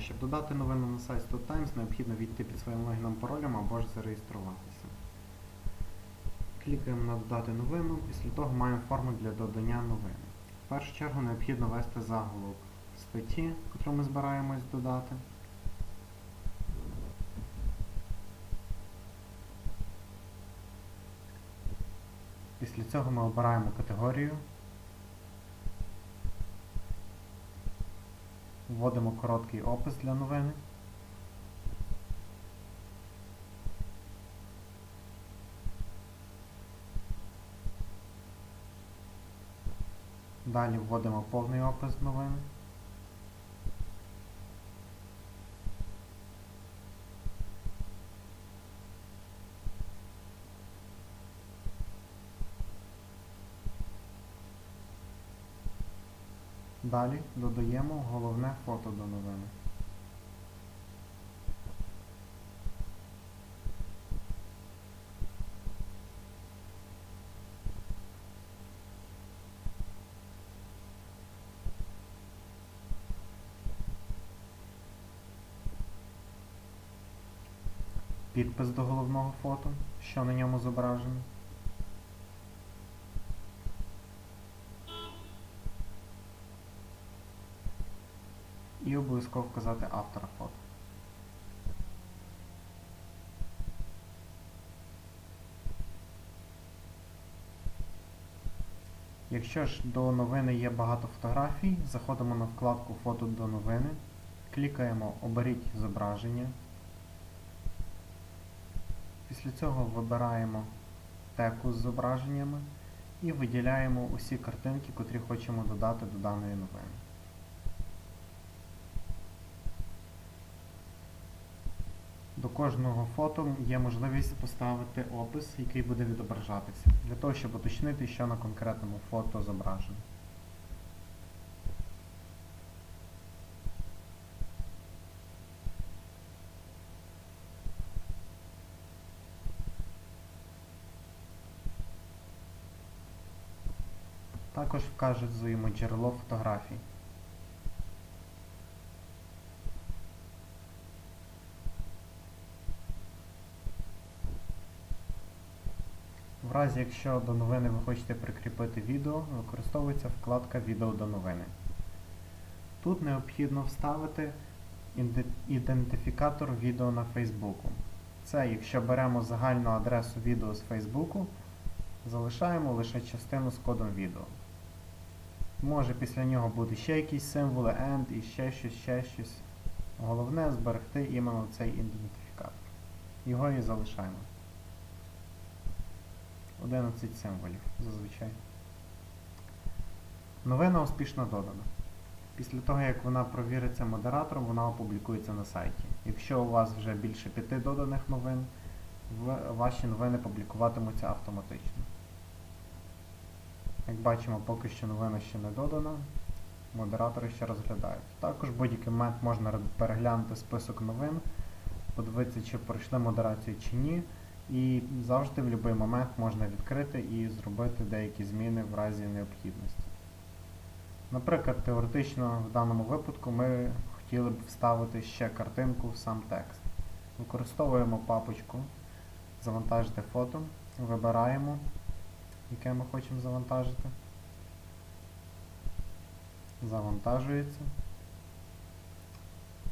Щоб додати новину на сайт 100 Times, необхідно війти під своїм логіном паролем або ж зареєструватися. Клікаємо на Додати новину, після того маємо форму для додання новини. В першу чергу необхідно ввести заголовок статті, яку ми збираємось додати. Після цього ми обираємо категорію, вводимо короткий опис для новини. Далі вводимо повний опис новини. Далі додаємо головне фото до новини. Підпис до головного фото, що на ньому зображено. І обов'язково вказати автора фото. Якщо ж до новини є багато фотографій, заходимо на вкладку Фото до новини, клікаємо Оберіть зображення. Після цього вибираємо теку з зображеннями і виділяємо усі картинки, котрі хочемо додати до даної новини. До кожного фото є можливість поставити опис, який буде відображатися, для того, щоб уточнити, що на конкретному фото зображено. Також вказуємо джерело фотографій. В разі, якщо до новини ви хочете прикріпити відео, використовується вкладка Відео до новини. Тут необхідно вставити ідентифікатор відео на Фейсбуку. Це якщо беремо загальну адресу відео з Фейсбуку, залишаємо лише частину з кодом відео. Може після нього бути ще якісь символи, AND і ще щось, ще щось. Головне зберегти іменно цей ідентифікатор. Його і залишаємо. 11 символів зазвичай. Новина успішно додана. Після того, як вона провіриться модератором, вона опублікується на сайті. Якщо у вас вже більше п'яти доданих новин, ваші новини публікуватимуться автоматично. Як бачимо, поки що новина ще не додана, модератори ще розглядають. Також в будь-який момент можна переглянути список новин, подивитися, чи пройшли модерацію чи ні. І завжди в будь-який момент можна відкрити і зробити деякі зміни в разі необхідності. Наприклад, теоретично в даному випадку ми хотіли б вставити ще картинку в сам текст. Використовуємо папочку Завантажити фото, вибираємо, яке ми хочемо завантажити. Завантажується.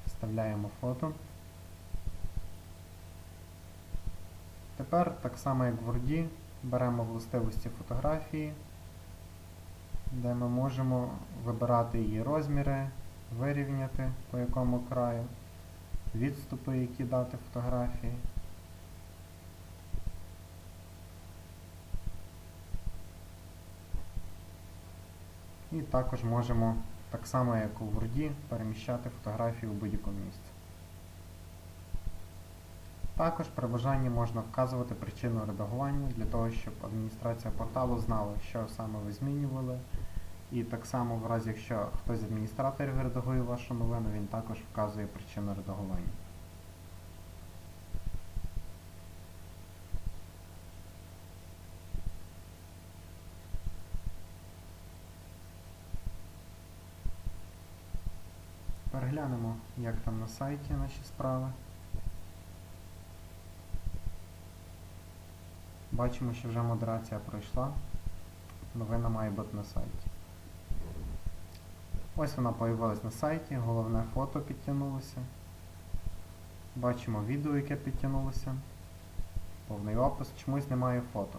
Вставляємо фото. Тепер, так само як в Word, беремо властивості фотографії, де ми можемо вибирати її розміри, вирівняти по якому краю, відступи, які дати фотографії. І також можемо, так само як у Word, переміщати фотографії у будь-якому місці. Також при бажанні можна вказувати причину редагування для того, щоб адміністрація порталу знала, що саме ви змінювали. І так само в разі, якщо хтось з адміністраторів редагує вашу новину, він також вказує причину редагування. Переглянемо, як там на сайті наші справи. Бачимо, що вже модерація пройшла. Новина має бути на сайті. Ось вона появилась на сайті, головне фото підтягнулося. Бачимо відео, яке підтягнулося. Повний опис, чомусь немає фото.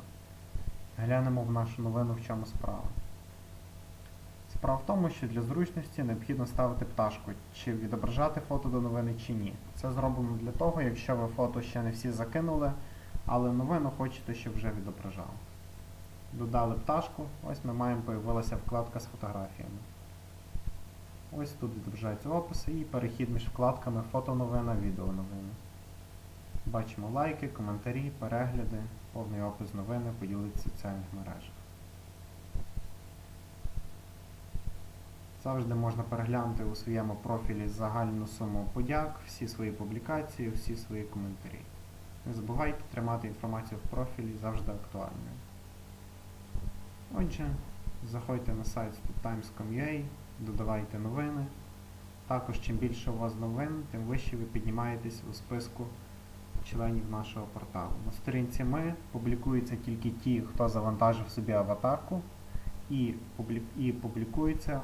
Глянемо в нашу новину, в чому справа. Справа в тому, що для зручності необхідно ставити пташку, чи відображати фото до новини, чи ні. Це зроблено для того, якщо ви фото ще не всі закинули, але новину хочете, щоб вже відображав. Додали пташку, ось ми маємо появилася вкладка з фотографіями. Ось тут відображаються описи і перехід між вкладками фотоновина, відеоновина. Бачимо лайки, коментарі, перегляди, повний опис новини поділитися в соціальних мережах. Завжди можна переглянути у своєму профілі загальну суму подяк, всі свої публікації, всі свої коментарі. Не забувайте тримати інформацію в профілі завжди актуальною. Отже, заходьте на сайт stoptimes.com.ua, додавайте новини. Також, чим більше у вас новин, тим вище ви піднімаєтесь у списку членів нашого порталу. На сторінці ми публікуються тільки ті, хто завантажив собі аватарку, і публікуються